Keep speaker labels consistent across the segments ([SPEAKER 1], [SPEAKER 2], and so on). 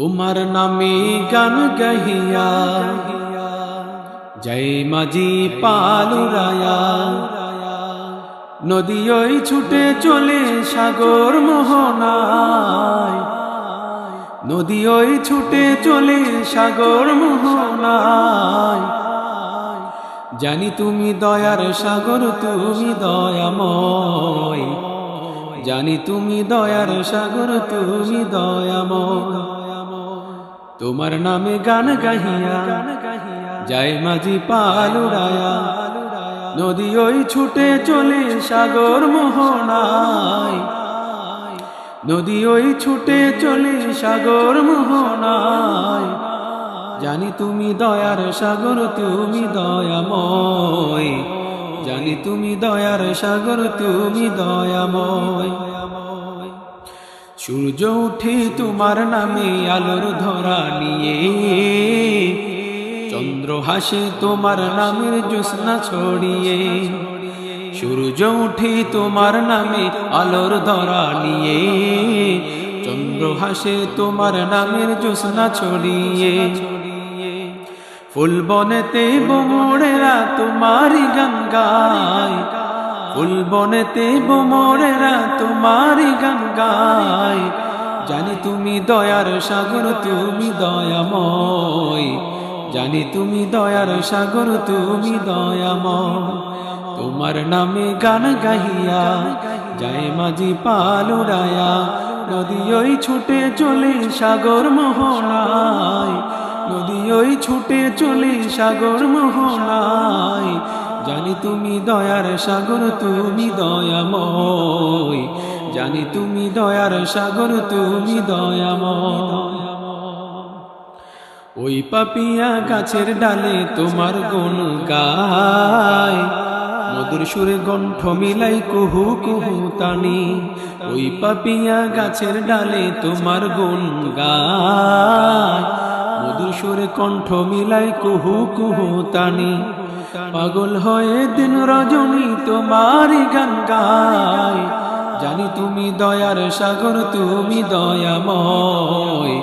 [SPEAKER 1] তোমার নামে গান গাহিয়া, জয় মাঝি পালুরায়া নদী ছুটে চলে সাগর মোহনায়। নদী ওই ছুটে চলে সাগর মোহনায়। জানি তুমি দয়ার সাগর, তুমি দয়াময়। জানি তুমি দয়ার সাগর, তুমি দয়াময়। তোমার নামে গান গাহিয়া, যায় মাঝি পালুরায়া। নদী ওই ছুটে চলে সাগর মোহনায়। নদী ওই ছুটে চলে সাগর মোহনায়। জানি তুমি দয়ার সাগর, তুমি দয়াময়। জানি তুমি দয়ার সাগর, তুমি দয়াময়। সূর্য উঠে তোমার নামে আলোর ধরা নিয়ে। চন্দ্র হাসে তোমার নামের জ্যোৎস্না ছড়িয়ে। সূর্য উঠে তোমার নামে আলোর ধরা নিয়ে। চন্দ্র হাসে তোমার নামের জ্যোৎস্না ছড়িয়ে। ফুল বনেতে বোমরেরা তোমারই গান গায় ফুল বনেতে বোমরেরা তোমারই গান গায়। জানি তুমি দয়ার সাগর, তুমি দয়াময়। জানি তুমি দয়ার সাগর, তুমি দয়াময়। তোমার নামে গান গাহিয়া যায় মাঝি পালুরায়া। নদী ওই ছুটে চলে সাগর মোহনায়। নদী ওই ছুটে চলে সাগর মোহনায়। জানি তুমি দয়ার সাগর, তুমি দয়াময়। জানি তুমি দয়ার সাগর, তুমি দয়াময়। ওই পাপিয়া গাছের ডালে তোমার গুণ গায়। মধুর সুরে কণ্ঠ মিলাই কুহু কুহু তানি। ওই পাপিয়া গাছের ডালে তোমার গুণ গায়। মধুর সুরে কণ্ঠ মিলাই কুহু কুহু তানি। পাগল হয়ে দিন রজনী তোমারই গান গায় জানি তুমি দয়ার সাগর, তুমি দয়াময়।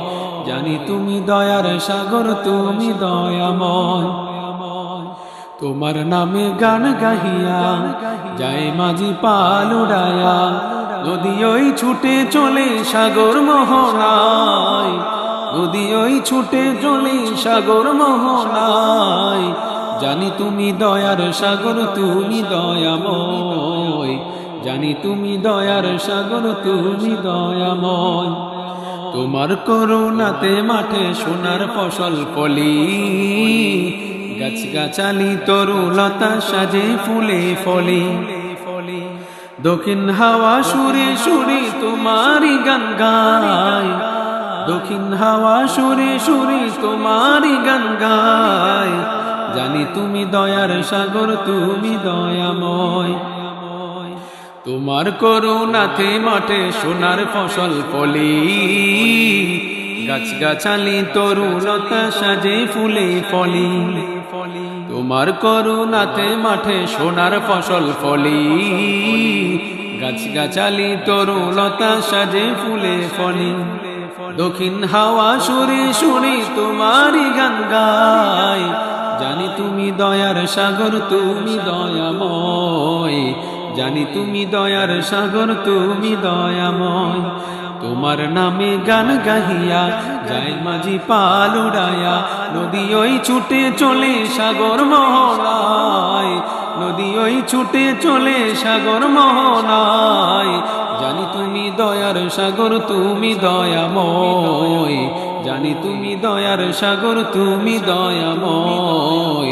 [SPEAKER 1] জানি তুমি দয়ার সাগর, তুমি দয়াময়। তোমার নামে গান গাহিয়া যায় মাঝি পালুড়ায়া নদী ওই ছুটে চলে সাগর মোহনায়। নদী ওই ছুটে চলে সাগর মোহনায়। জানি তুমি দয়ার সাগর, তুমি দয়াময়। জানি তুমি দয়ার সাগর, তুমি দয়াময়। তোমার করুণাতে মাঠে সোনার ফসল ফলি। গাছ গাছালি তরুলতা সাজে ফুলে ফলে। দক্ষিণ হাওয়া সুরে সুরে তোমারই গান গায়। দক্ষিণ হাওয়া সুরে সুরে তোমারই গান গায়। জানি তুমি দয়ার সাগর, তুমি দয়াময়। তোমার করুণাতে মাঠে সোনার ফসল ফলি। গাছ গাছালি তরুলতা সাজে ফুলে ফলি। তোমার করুণাতে মাঠে সোনার ফসল ফলি। গাছ গাছালি তরুলতা সাজে ফুলে ফলি। দক্ষিণ হাওয়া সুরে সুরে তোমারই গান দয়ার সাগর, তুমি দয়াময়। জানি তুমি দয়ার সাগর, তুমি দয়াময়। তোমার নামে গান গাহিয়া যায় মাঝি পালুড়ায়া নদী ওই ছুটে চলে সাগর মোহনায় নদী ওই ছুটে চলে সাগর মোহনায় জানি তুমি দয়ার সাগর, তুমি দয়াময়। জানি তুমি দয়ার সাগর, তুমি দয়াময়।